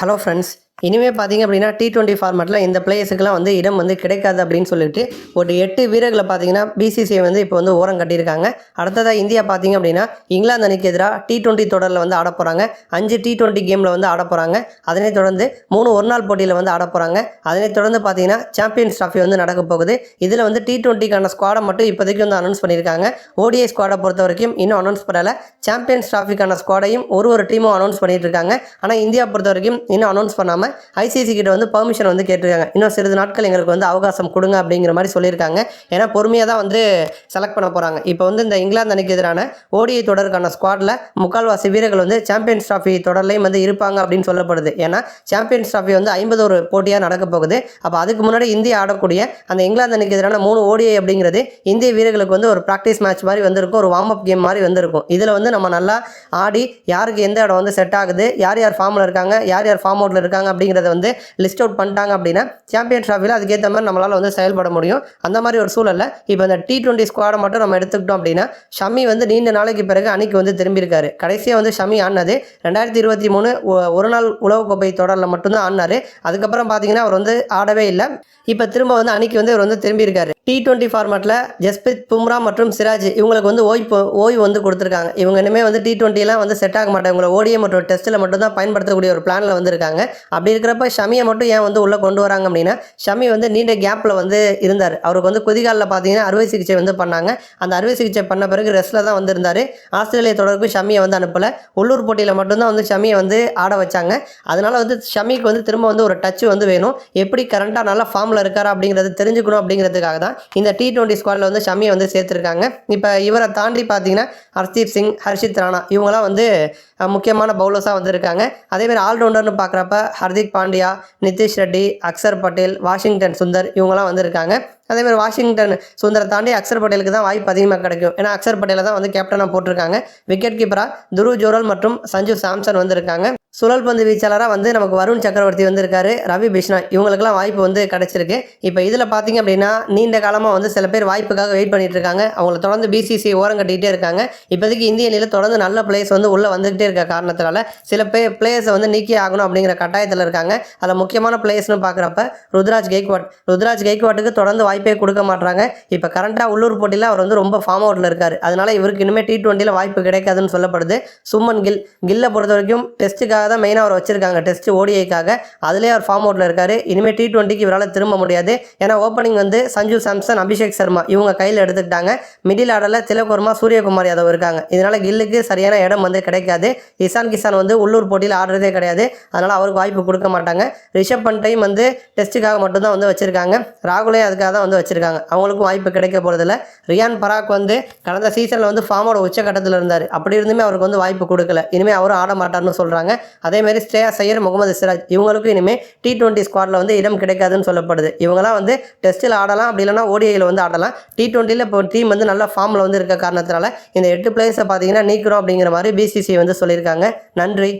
Hello friends இனிமேல் பார்த்தீங்க அப்படின்னா டி டுவெண்ட்டி ஃபார்மேட்டில் இந்த பிளேயர்ஸுக்கெல்லாம் வந்து இடம் வந்து கிடைக்காது அப்படின்னு சொல்லிட்டு ஒரு எட்டு வீரர்களை பார்த்தீங்கன்னா பிசிசிஐ வந்து இப்போ வந்து ஓரம் கட்டியிருக்காங்க. அடுத்ததாக இந்தியா பார்த்தீங்க அப்படின்னா இங்கிலாந்து அணிக்கு எதிராக டி டுவெண்ட்டி தொடரில் வந்து ஆட போகிறாங்க அஞ்சு டி டுவெண்ட்டி கேமில் வந்து ஆட போகிறாங்க அதனைத் தொடர்ந்து மூணு ஒரு நாள் போட்டியில் வந்து ஆட போகிறாங்க அதனைத் தொடர்ந்து பார்த்தீங்கன்னா சாம்பியன்ஸ் ட்ராஃபி வந்து நடக்க போகுது. இதில் வந்து டி டுவெண்ட்டிக்கான ஸ்குவாடை மட்டும் இப்போதைக்கு வந்து அனௌன்ஸ் பண்ணியிருக்காங்க. ஓடிஐ ஸ்குவாடை பொறுத்த வரைக்கும் இன்னும் அனௌன்ஸ் பண்ணலை. சாம்பியன்ஸ் ட்ராஃபிக்கான ஸ்குவாடையும் ஒரு ஒரு டீமும் அனௌன்ஸ் பண்ணிட்டு இருக்காங்க. ஆனால் இந்தியா பொறுத்த வரைக்கும் இன்னும் அனௌன்ஸ் பண்ணாமல் ஐசிசி கிட்ட வந்து பெர்மிஷன் வந்து கேட்டிருக்காங்க. இன்னும் சிறிது நாட்கள் எங்களுக்கு வந்து அவகாசம் கொடுங்க அப்படிங்கிற மாதிரி சொல்லியிருக்காங்க. ஏன்னா பொறுமையாக தான் வந்து செலக்ட் பண்ண போகிறாங்க இப்போ வந்து இந்த இங்கிலாந்து அணிக்கு எதிரான ஓடிஐ தொடருக்கான ஸ்குவாடில் முக்கால்வாசி வீரர்கள் வந்து சாம்பியன்ஸ் ட்ராஃபி தொடர்லையும் வந்து இருப்பாங்க அப்படின்னு சொல்லப்படுது. ஏன்னா சாம்பியன்ஸ் ட்ராஃபி வந்து ஐம்பது ஒரு போட்டியாக நடக்க போகுது. அப்போ அதுக்கு முன்னாடி இந்தியா ஆடக்கூடிய அந்த இங்கிலாந்து அணிக்கு எதிரான மூணு ஓடிஐ அப்படிங்கிறது இந்திய வீரர்களுக்கு வந்து ஒரு ப்ராக்டிஸ் மேட்ச் மாதிரி வந்திருக்கும். ஒரு வார்ம் அப் கேம் மாதிரி வந்திருக்கும். இதில் வந்து நம்ம நல்லா ஆடி யாருக்கு எந்த இடம் வந்து செட் ஆகுது யார் யார் ஃபார்மில் இருக்காங்க யார் யார் ஃபார்ம் அவுட்டில் இருக்காங்க அப்படிங்கிறத வந்து லிஸ்ட் அவுட் பண்ணிட்டாங்க அப்படின்னா சாம்பியன் ட்ராஃபியில் அதுக்கேற்ற மாதிரி நம்மளால் வந்து செயல்பட முடியும். அந்த மாதிரி ஒரு சூழலில் இப்போ இந்த டி டுவெண்ட்டி ஸ்குவாடை மட்டும் நம்ம எடுத்துக்கிட்டோம் அப்படின்னா ஷமி வந்து நீண்ட நாளைக்கு பிறகு அணிக்கு வந்து திரும்பியிருக்காரு. கடைசியாக வந்து ஷமி ஆனது ரெண்டாயிரத்தி இருபத்தி மூணு ஒரு நாள் உலகக்கோப்பை தொடரில் மட்டும்தான் ஆடினாரு. அதுக்கப்புறம் பார்த்தீங்கன்னா அவர் வந்து ஆடவே இல்லை. இப்போ திரும்ப வந்து அணிக்கு வந்து இவர் வந்து திரும்பியிருக்காரு. டி டுவெண்ட்டி ஃபார்மேட்டில் ஜஸ்பிரித் பும்ரா மற்றும் சிராஜ் இவங்களுக்கு வந்து ஓய்வு ஓய்வு வந்து கொடுத்துருக்காங்க. இவங்க இனிமேல் வந்து டி டுவெண்ட்டிலாம் வந்து செட் ஆக மாட்டாங்க. இவங்களை ஓடிஏ மற்றும் டெஸ்ட்டில் மட்டும்தான் பயன்படுத்தக்கூடிய ஒரு பிளானில் வந்திருக்காங்க. அப்படி இருக்கிறப்ப ஷமியை மட்டும் ஏன் வந்து உள்ளே கொண்டு வராங்க அப்படின்னா ஷமி வந்து நீண்ட கேப்பில் வந்து இருந்தார். அவருக்கு வந்து கொதிகாலில் பார்த்தீங்கன்னா அறுவை சிகிச்சை வந்து பண்ணாங்க. அந்த அறுவை சிகிச்சை பண்ண பிறகு ரெஸ்ட்டில் தான் வந்திருந்தார் ஆஸ்திரேலிய தொடருக்கு ஷமியை வந்து அனுப்பலை. உள்ளூர் போட்டியில் மட்டும்தான் வந்து ஷமியை வந்து ஆட வச்சாங்க. அதனால் வந்து ஷமிக்கு வந்து திரும்ப வந்து ஒரு டச்சு வந்து வேணும். எப்படி கரண்ட்டாக நல்லா ஃபார்மில் இருக்காரா அப்படிங்கிறது தெரிஞ்சுக்கணும் அப்படிங்கிறதுக்காக தான் இந்த டி டுவெண்ட்டி ஸ்குவாடில் வந்து ஷமியை வந்து சேர்த்துருக்காங்க. இப்போ இவரை தாண்டி பார்த்தீங்கன்னா ஹர்தீப் சிங் ஹர்ஷித் ராணா இவங்களாம் வந்து முக்கியமான பவுலர்ஸாக வந்திருக்காங்க. அதேமாதிரி ஆல்ரவுண்டர்னு பார்க்குறப்ப ஹர்திக் பாண்டியா நிதிஷ் ரெட்டி அக்சர் பட்டேல் வாஷிங்டன் சுந்தர் இவங்களாம் வந்திருக்காங்க. அதேமாதிரி வாஷிங்டன் சுந்தரை தாண்டி அக்சர் பட்டேலுக்கு தான் வாய்ப்பு அதிகமாக கிடைக்கும். ஏன்னா அக்சர் பட்டேலை தான் வந்து கேப்டனாக போட்டிருக்காங்க. விக்கெட் கீப்பராக துருவ் ஜோரல் மற்றும் சஞ்சு சாம்சன் வந்திருக்காங்க. சுழல் பந்து வீச்சாளராக வந்து நமக்கு வருண் சக்கரவர்த்தி வந்திருக்காரு ரவி பிஷ்ணா. இவங்களுக்கெல்லாம் வாய்ப்பு வந்து கிடச்சிருக்கு. இப்போ இதில் பார்த்தீங்க அப்படின்னா நீண்ட காலமாக வந்து சில பேர் வாய்ப்புக்காக வெயிட் பண்ணிட்டு இருக்காங்க. அவங்கள தொடர்ந்து பிசிசி ஓரம் கட்டிகிட்டே இருக்காங்க. இப்போதைக்கு இந்திய அணியில் தொடர்ந்து நல்ல பிளேயர்ஸ் வந்து உள்ளே வந்துக்கிட்டே இருக்க காரணத்தினால சில பே பிளேயர்ஸை வந்து நீக்கி ஆகணும் அப்படிங்கிற கட்டாயத்தில் இருக்காங்க. அதில் முக்கியமான பிளேயர்ஸ்னு பார்க்குறப்ப ருத்ராஜ் கெய்க்வாட். ருத்ராஜ் கெய்க்வாட்டுக்கு தொடர்ந்து வாய்ப்பே கொடுக்க மாட்றாங்க. இப்போ கரண்ட்டாக உள்ளூர் போட்டியில் அவர் வந்து ரொம்ப ஃபார்ம் அவுட்டில் இருக்கார். அதனால் இவருக்கு இனிமேல் டி ட்வெண்ட்டியில் வாய்ப்பு கிடைக்காதுன்னு சொல்லப்படுது. சுமன் கில் கில்லை பொறுத்த வரைக்கும் டெஸ்ட்டுக்காக தான் மெயினாக அவர் வச்சிருக்காங்க. டெஸ்ட் ஓடிஐக்காக. அதுலேயே அவர் ஃபார்ம் அவுட்டில் இருக்காரு. இனிமேல் டி டுவெண்ட்டிக்கு இவரால் திரும்ப முடியாது. ஏன்னா ஓப்பனிங் வந்து சஞ்சு சாம்சன் அபிஷேக் சர்மா இவங்க கையில் எடுத்துக்கிட்டாங்க. மிடில் ஆர்டரில் திலகுர்மா சூரியகுமார் யாதவ் இருக்காங்க. இதனால் கில்லுக்கு சரியான இடம் வந்து கிடைக்காது. இசான் கிசான் வந்து உள்ளூர் போட்டியில் ஆடுறதே கிடையாது. அதனால் அவருக்கு வாய்ப்பு கொடுக்க மாட்டாங்க. ரிஷப் பண்டையும் வந்து டெஸ்ட்டுக்காக மட்டும்தான் வந்து வச்சுருக்காங்க. ராகுலையும் அதுக்காக தான் வந்து வச்சுருக்காங்க. அவங்களுக்கும் வாய்ப்பு கிடைக்க போகிறதில்ல ரியான் பராக் வந்து கடந்த சீசனில் வந்து ஃபார்மோட உச்சக்கட்டத்தில் இருந்தார். அப்படி இருந்துமே அவருக்கு வந்து வாய்ப்பு கொடுக்கல. இனிமேல் அவரும் ஆட மாட்டார்னு சொல்கிறாங்க அதேமாதிரி ஸ்ரேயா சையர் முகமது சிராஜ் இவங்களுக்கும் இனிமேல் டி டுவெண்ட்டி ஸ்குவாடில் வந்து இடம் கிடைக்காதுன்னு சொல்லப்படுது. இவங்களாம் வந்து டெஸ்ட்டில் ஆடலாம் அப்படி இல்லைனா ஓடிஐயில் வந்து ஆடலாம். டி டுவெண்ட்டியில் இப்போ டீம் வந்து நல்ல ஃபார்மில் வந்து இருக்க காரணத்தினால இந்த எட்டு பிளேயர்ஸை பார்த்தீங்கன்னா நீக்கிறோம் அப்படிங்கிற மாதிரி பிசிசி வந்து சொல்லியிருக்காங்க. நன்றி.